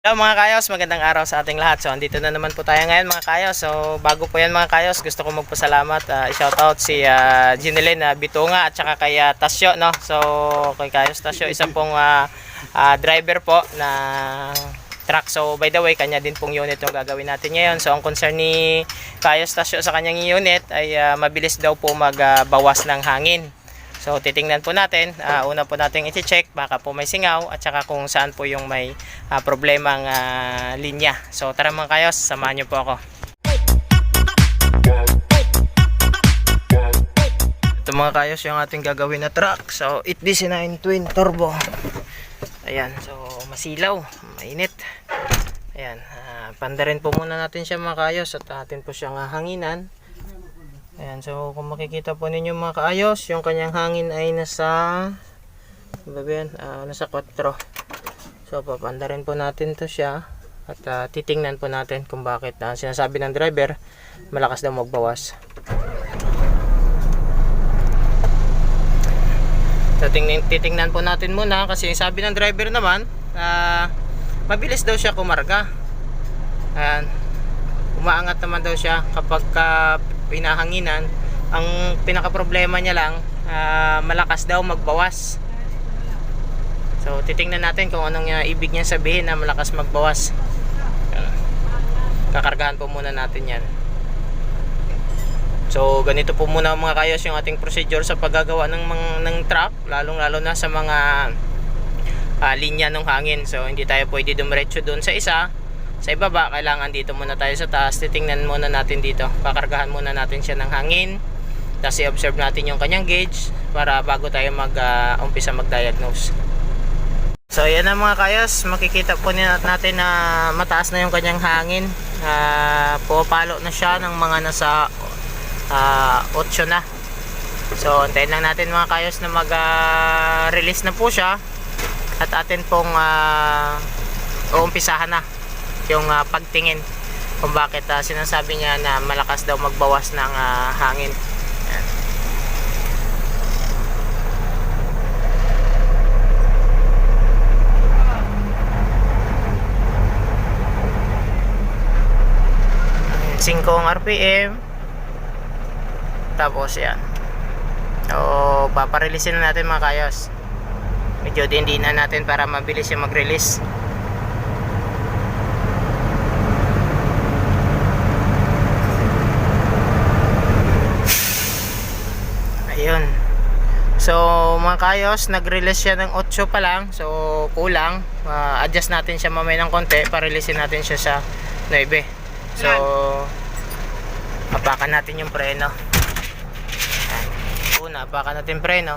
Hello mga kayos, magandang araw sa ating lahat. So andito na naman po tayo ngayon mga kayos. So bago po yan mga kayos, gusto ko magpasalamat. Uh, shoutout si uh, Ginelene uh, Bitunga at saka kay uh, Tasyo. No? So kay kayos Tasyo, isa pong ah, ah, driver po na truck. So by the way, kanya din pong unit yung gagawin natin ngayon. So ang concern ni Kayos Tasyo sa kanyang unit ay ah, mabilis daw po magbawas ng hangin. So titingnan po natin, Ah, una po natin i-check baka po may singaw at saka kung saan po yung may ah, problemang ah, linya. So tara mga kayos, samahan niyo po ako. Ito mga kayos yung ating gagawin na truck. So 8DC9 twin turbo. Ayan, so masilaw, mainit. Ayan, ah, panda rin po muna natin siya mga kayos at atin po siyang hanginan. Ayan, so kung makikita po ninyo mga kaayos, yung kanyang hangin ay nasa ba yan? Ah, nasa 4. So papanda rin po natin to siya at ah, titingnan po natin kung bakit na sinasabi ng driver malakas daw magbawas. So tingnan, titingnan po natin muna kasi sabi ng driver naman ah, mabilis daw siya kumarga. Ayan, umaangat naman daw siya kapag ka pinahanginan ang pinaka problema niya lang ah, malakas daw magbawas. So titingnan natin kung anong ah, ibig niya sabihin na malakas magbawas. Ah, kakargahan po muna natin yan. So ganito po muna mga kayos yung ating procedure sa paggagawa ng, ng truck lalong lalo na sa mga ah, linya ng hangin. So hindi tayo pwede dumiretso doon sa isa sa ibaba, kailangan dito muna tayo sa taas. Titingnan muna natin dito. Kakargahan muna natin siya ng hangin. Tapos i-observe natin yung kanyang gauge para bago tayo mag-umpisa mag-diagnose. So yan na mga kayos, makikita po natin na mataas na yung kanyang hangin. Uh, pupalo na siya ng mga nasa ah, 8 na. So antayin lang natin mga kayos na mag-release na po siya. At atin pong uh, uumpisahan na yung ah, pagtingin kung bakit ah, sinasabi niya na malakas daw magbawas ng ah, hangin. Ayan. Ayan, 5 ang RPM. Tapos yan. So, papareleasin na natin mga kayos. Medyo din na natin para mabilis yung mag-release. Ayun. So, mga kayos, nag-release siya ng 8 pa lang. So, kulang. Ah, adjust natin siya mamaya ng konti. Pa-releasein natin siya sa 9. So, apakan natin yung preno. Una, apakan natin yung preno.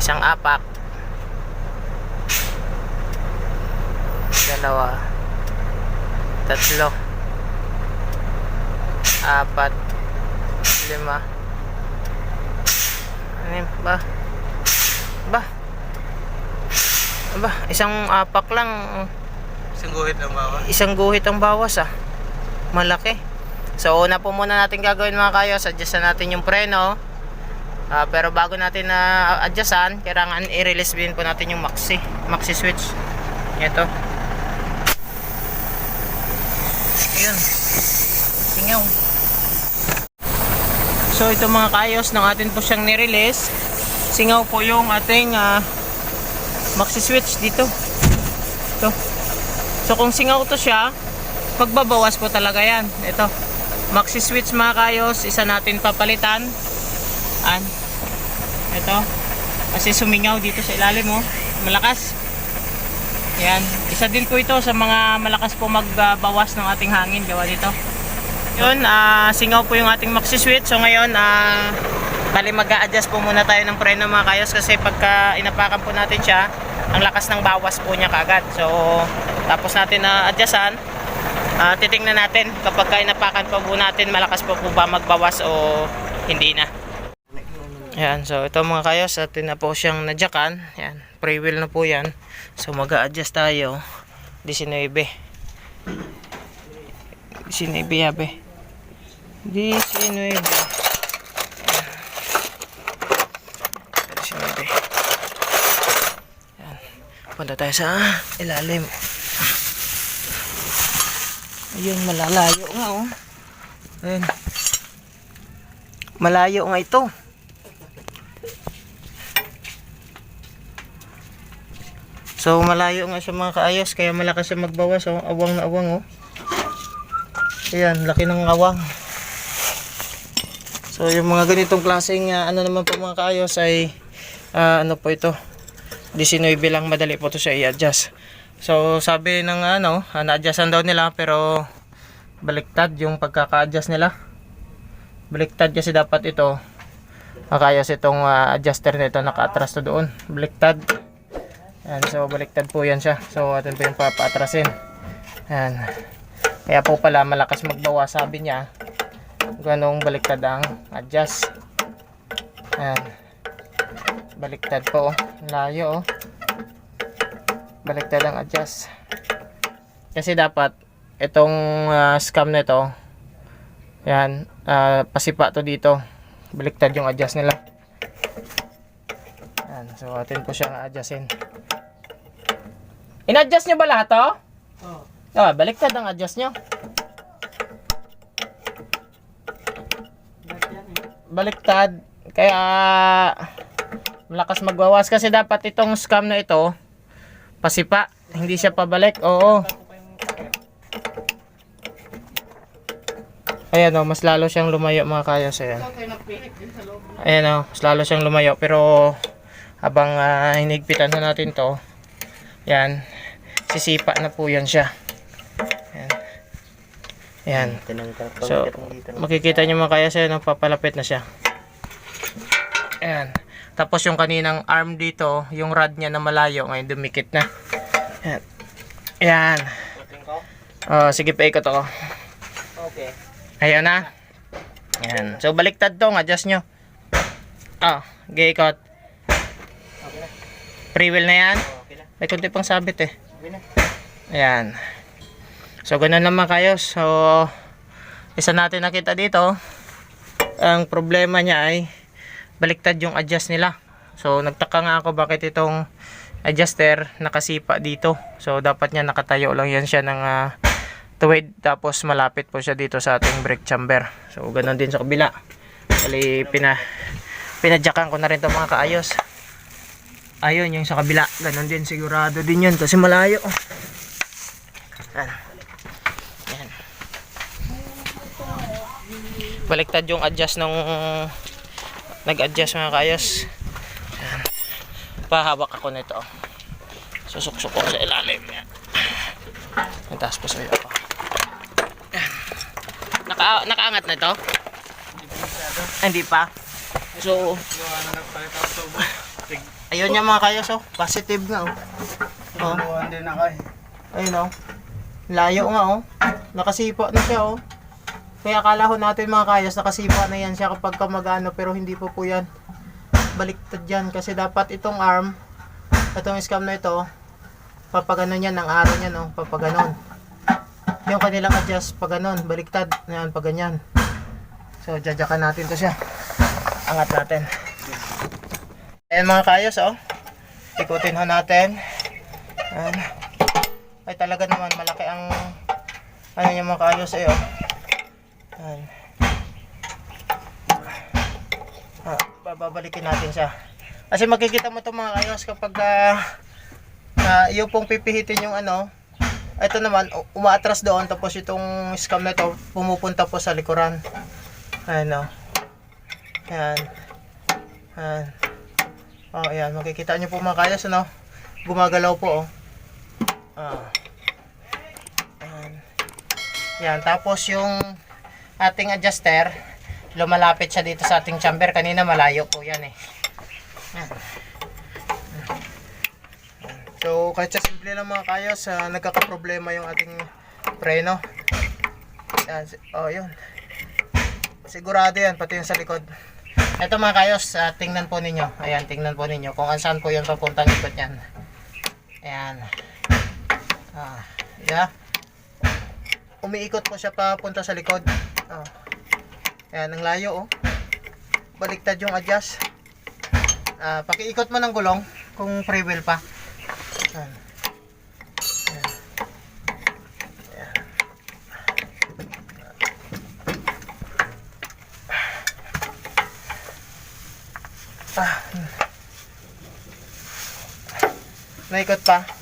Isang apak. Dalawa. Tatlo apat. Lima. Ano ba? Ba? Ba isang apak lang. Isang guhit lang ba? isang guhit ang bawas ah. Malaki. So una po muna natin gagawin mga kayo. Adjust na natin yung preno. Ah, pero bago natin na adjustan kailangan i-release din po natin yung maxi maxi switch. Ito. Yun singaw So ito mga kayos ng atin po siyang nirelease. Singaw po yung ating ah, maxi switch dito. Ito. So kung singaw to siya, magbabawas po talaga yan. Ito. Maxi switch mga kayos, isa natin papalitan. An. Ito. Kasi sumingaw dito sa ilalim mo. Malakas. Yan. Isa din po ito sa mga malakas po magbawas ng ating hangin gawa dito. Yun, ah, singaw po yung ating maxi switch. So ngayon, ah, bali mag adjust po muna tayo ng preno mga kayos kasi pagka inapakan po natin siya, ang lakas ng bawas po niya kagad. So, tapos natin na adjustan, ah, titingnan natin kapag ka inapakan pa po natin, malakas pa po ba magbawas o hindi na. Yan, so ito mga kayos, atin na po siyang nadyakan. Yan, pre-wheel na po yan. So mag adjust tayo. 19. 19 yabe. 19. 19. Yan. Punta tayo sa ilalim. Ayun, malalayo nga oh. Ayun. Malayo nga ito. So malayo nga siya mga kaayos kaya malakas siya magbawas oh. Awang na awang oh. Ayan, laki ng awang. So yung mga ganitong klaseng ah, ano naman po mga kaayos ay ah, ano po ito 19 lang madali po to siya i-adjust. So sabi ng ano, uh, na-adjustan daw nila pero baliktad yung pagkaka-adjust nila. Baliktad kasi dapat ito makayos itong ah, adjuster nito naka-atras to doon. Baliktad. Yan, so baliktad po yan siya. So atin po yung papaatrasin. Yan. Kaya po pala malakas magbawa sabi niya. Ganong baliktad ang adjust. Yan. Baliktad po oh. Layo oh. Baliktad ang adjust. Kasi dapat itong ah, scam na ito yan ah, pasipa to dito. Baliktad yung adjust nila. Yan. So atin po siyang adjustin. In-adjust nyo ba lahat to? Oo. Ah, baliktad ang adjust nyo. Baliktad. Kaya malakas magwawas kasi dapat itong scam na ito pasipa, hindi siya pabalik. Oo. Ayan o, mas lalo siyang lumayo mga kayos. Ayan. Ayan o, mas lalo siyang lumayo. Pero habang ah, hinigpitan na natin to, yan, sisipa na po yan siya. Ayan. Pa So, makikita nyo mga kaya siya, papalapit na siya. Ayan. Tapos yung kaninang arm dito, yung rod niya na malayo, ngayon dumikit na. Ayan. Ayan. Oh, sige, paikot ako. Okay. Ayan na. Ayan. So, baliktad to, adjust nyo. Oh, ikot. Okay na. Free wheel na yan. Okay na. May kunti pang sabit eh. Okay na. Ayan. So, ganun naman kayo. So, isa natin nakita dito. Ang problema niya ay baliktad yung adjust nila. So, nagtaka nga ako bakit itong adjuster nakasipa dito. So, dapat niya nakatayo lang yan siya ng ah, tuwid. Tapos, malapit po siya dito sa ating brake chamber. So, ganun din sa kabila. Bali, pina, pinadyakan ko na rin to mga kaayos. Ayun, yung sa kabila. Ganun din, sigurado din yun. Kasi malayo. Ayan. Baliktad yung adjust ng nag-adjust mga kayos. Ayan. Pahawak ako nito. Susuksok ko sa ilalim. Ayan. Ang taas pa sa'yo ako. Naka, nakaangat na ito? Hindi pa. So, ayun yung mga kayos oh. Positive nga oh. Oh. Ayun oh. Layo nga oh. Nakasipa na siya oh. Kaya akala ko natin mga kayos nakasipa na yan siya kapag ka mag-ano pero hindi po po yan. Baliktad yan kasi dapat itong arm itong scam na ito papaganon yan ng araw niya no papaganon. Yung kanilang adjust paganon baliktad yan pag ganyan. So jajakan natin to siya. Angat natin. Ayan mga kayos oh. Ikutin ho natin. Ayan. Ay talaga naman malaki ang ano niya mga kaayos eh oh. Ayan. Ah, bababalikin natin siya. Kasi makikita mo to mga kaayos kapag ah, ah, yung pong pipihitin yung ano ito naman umaatras doon tapos itong scam na ito pumupunta po sa likuran. Ayan oh. Ayan. Ayan. Oh, ayan. Makikita nyo po mga kayas, ano? Gumagalaw po, oh. Ah. Ayan. Yan. Tapos yung ating adjuster, lumalapit siya dito sa ating chamber. Kanina malayo po yan, eh. So, kahit sa simple lang mga kayas, ah, nagkakaproblema yung ating preno. Yan. Oh, yun. Sigurado yan, pati yung sa likod. Ito mga kayos, ah, tingnan po ninyo. Ayan, tingnan po ninyo kung saan po yung papuntang ikot niyan. Ayan. Ah, yeah. Umiikot po siya papunta sa likod. Oh. Ayan, ang layo oh. Baliktad yung adjust. Ah, pakiikot mo ng gulong kung free wheel pa. Yan. Yan. Yan. Ah. Naikot pa.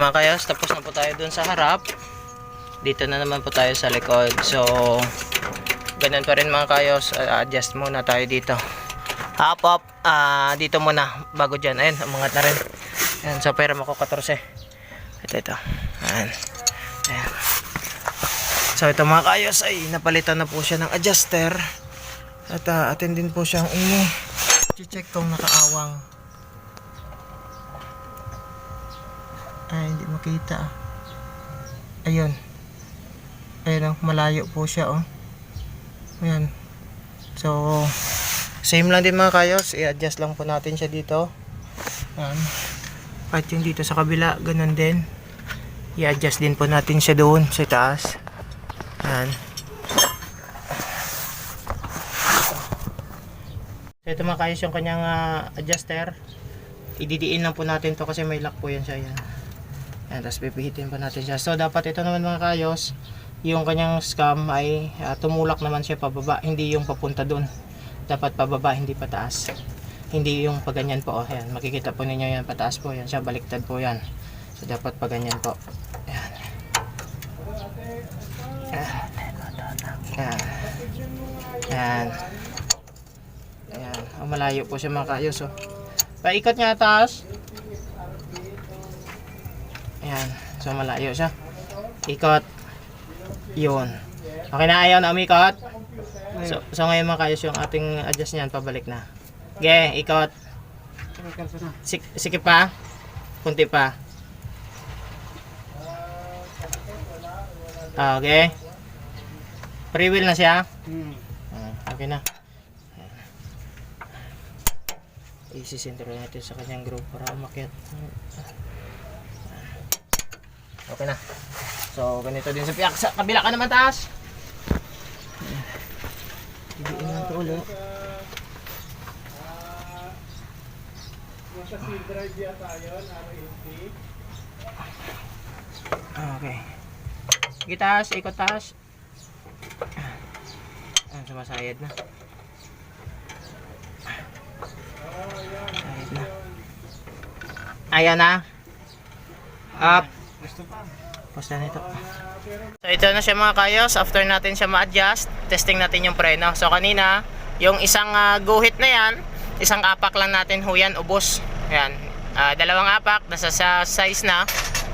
Mga kayos, tapos na po tayo dun sa harap. Dito na naman po tayo sa likod. So, ganun pa rin mga kayos. Uh, adjust muna tayo dito. Hop up. Ah, dito muna. Bago dyan. Ayun, umangat na rin. Ayan, so pera mo ko 14. Ito, ito. Ayan. Ayan. So, ito mga kayos ay napalitan na po siya ng adjuster. At uh, atin din po siyang i-check kung nakaawang. Ay, hindi makita. ah. Ayun. Ayun oh, malayo po siya oh. Ayan. So, same lang din mga kayos. I-adjust lang po natin siya dito. Ayan. At yung dito sa kabila, ganun din. I-adjust din po natin siya doon sa taas. Ayan. Ito mga kayos yung kanyang ah, adjuster. Ididiin lang po natin to kasi may lock po yan siya. Yan. Ayan, tapos pipihitin pa natin siya. So, dapat ito naman mga kayos, yung kanyang scam ay ah, tumulak naman siya pababa, hindi yung papunta dun. Dapat pababa, hindi pataas. Hindi yung paganyan po. Oh, ayan, makikita po ninyo yan, pataas po yan siya, baliktad po yan. So, dapat paganyan po. Ayan. Ayan. Ayan. Ayan. Ayan. Oh, malayo po siya mga kayos. Oh. Paikot nga taas. Ayan. So malayo siya. Ikot. Yun. Okay na ayaw na umikot. So, so ngayon mga kayos yung ating adjust niyan pabalik na. Okay, ikot. Sik sikip pa. Kunti pa. Ah, Okay. Free wheel na siya. Hmm. Okay na. Isi-center natin sa kanyang group para umakyat. Okay na. So, ganito din sa piyak. Sa kabila ka naman taas. Ibiin lang ito ulit. Okay. Sige taas, ikot taas. Ayan, sumasayad na. Sayad na. Ayan na. Up. Na nito. So ito na siya mga kayos. After natin siya ma-adjust, testing natin yung preno. So kanina, yung isang ah, guhit na yan, isang apak lang natin ho yan, ubos. Ayan. Ah, dalawang apak, nasa sa size na.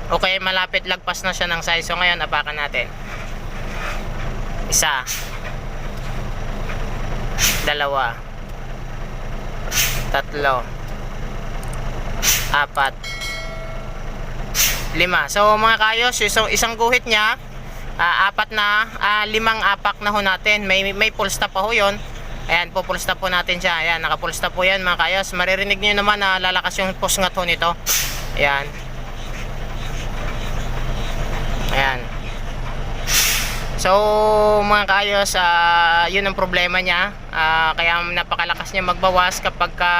Okay, malapit lagpas na siya ng size. So ngayon, apakan natin. Isa. Dalawa. Tatlo. Apat lima. So mga kayos, isang, isang guhit niya, ah, apat na, ah, limang apak na ho natin. May, may full stop pa ho yun. Ayan po, full stop po natin siya. Ayan, naka full stop po yan mga kayos. Maririnig niyo naman na lalakas yung pusngat ho nito. Ayan. Ayan. So, mga kayos, ah, yun ang problema niya. Ah, kaya napakalakas niya magbawas kapag ka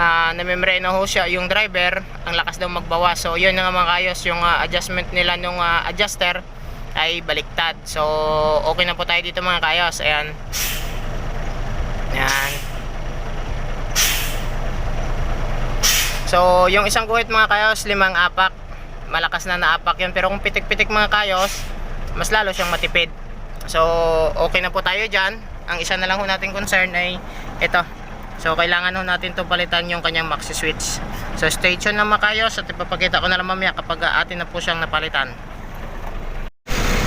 ah, namembreno ho siya yung driver, ang lakas daw magbawas. So, yun nga mga kayos, yung ah, adjustment nila nung ah, adjuster ay baliktad. So, okay na po tayo dito mga kayos. Ayan. Ayan. So, yung isang guhit mga kayos, limang apak. Malakas na naapak yun. Pero kung pitik-pitik mga kayos, mas lalo siyang matipid. So, okay na po tayo dyan. Ang isa na lang ho natin concern ay ito. So, kailangan ho natin to palitan yung kanyang maxi switch. So, stay tuned na mga kayos at ipapakita ko na lang mamaya kapag atin na po siyang napalitan.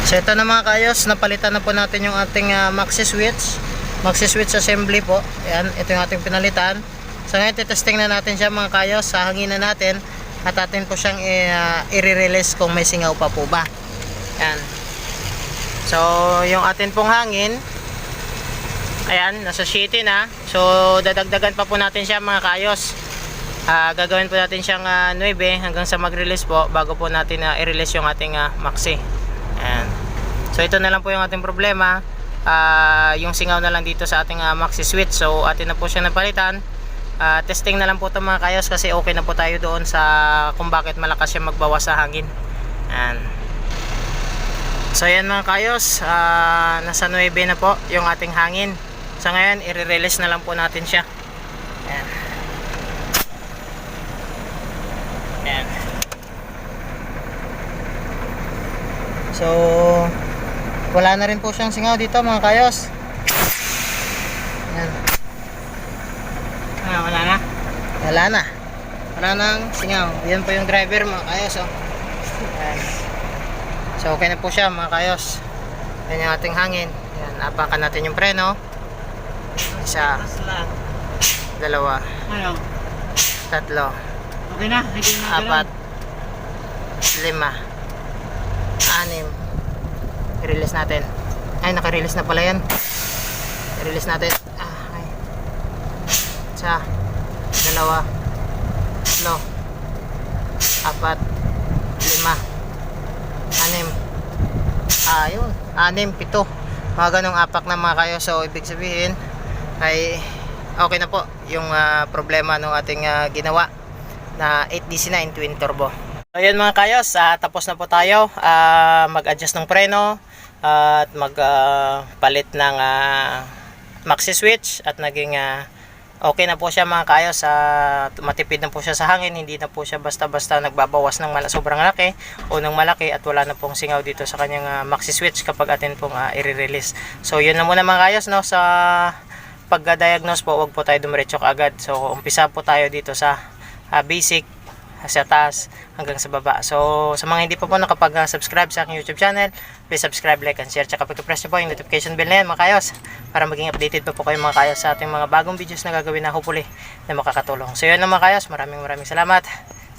So, ito na mga kayos, napalitan na po natin yung ating ah, maxi switch. Maxi switch assembly po. Ayan, ito yung ating pinalitan. So, ngayon titesting na natin siya mga kayos sa hanginan natin at atin po siyang ah, i-release kung may singaw pa po ba. Ayan. So, yung atin pong hangin, ayan, nasa city na. So, dadagdagan pa po natin siya mga kayos. Ah, gagawin po natin siyang ah, 9 hanggang sa mag-release po bago po natin ah, i-release yung ating ah, maxi. Ayan. So, ito na lang po yung ating problema. ah, yung singaw na lang dito sa ating ah, maxi switch so atin na po siya napalitan Ah, testing na lang po ito mga kayos kasi okay na po tayo doon sa kung bakit malakas siya magbawas sa hangin Ayan. So yan mga kayos, ah, nasa 9 na po yung ating hangin. So ngayon, i-release na lang po natin siya. Ayan. Ayan. So, wala na rin po siyang singaw dito mga kayos. Ayan. Ah, wala na. Wala na. Wala nang singaw. Yan po yung driver mga kayos. Oh. So okay na po siya mga kayos. Yan yung ating hangin. Yan, apakan natin yung preno. Isa, dalawa, Ano? tatlo, Okay na? Hindi na apat, lima, anim. I-release natin. Ay, naka-release na pala yan. I-release natin. Ah, ay. Isa, dalawa, tatlo, apat, lima, anim. Ayun, anim, pito. Mga ganong apak na mga kayo. So, ibig sabihin, ay okay na po yung ah, problema ng ating ah, ginawa na 8DC9 twin turbo. Yun mga kayos, ah, tapos na po tayo ah, mag-adjust ng preno at magpalit ng ah, maxi switch at naging ah, okay na po siya mga kayos sa matipid na po siya sa hangin hindi na po siya basta-basta nagbabawas ng mala, sobrang laki o ng malaki at wala na pong singaw dito sa kanyang ah, maxi switch kapag atin pong ah, i-release so yun na muna mga kayos no sa pagka-diagnose po wag po tayo dumiretso agad so umpisa po tayo dito sa ah, basic sa taas hanggang sa baba. So, sa mga hindi pa po nakapag-subscribe sa aking YouTube channel, please subscribe, like, and share. Tsaka pag-press nyo po yung notification bell na yan, mga kayos, para maging updated pa po kayo mga kayos sa ating mga bagong videos na gagawin na hopefully na makakatulong. So, yun lang mga kayos. Maraming maraming salamat.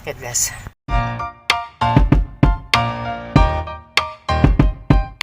God bless.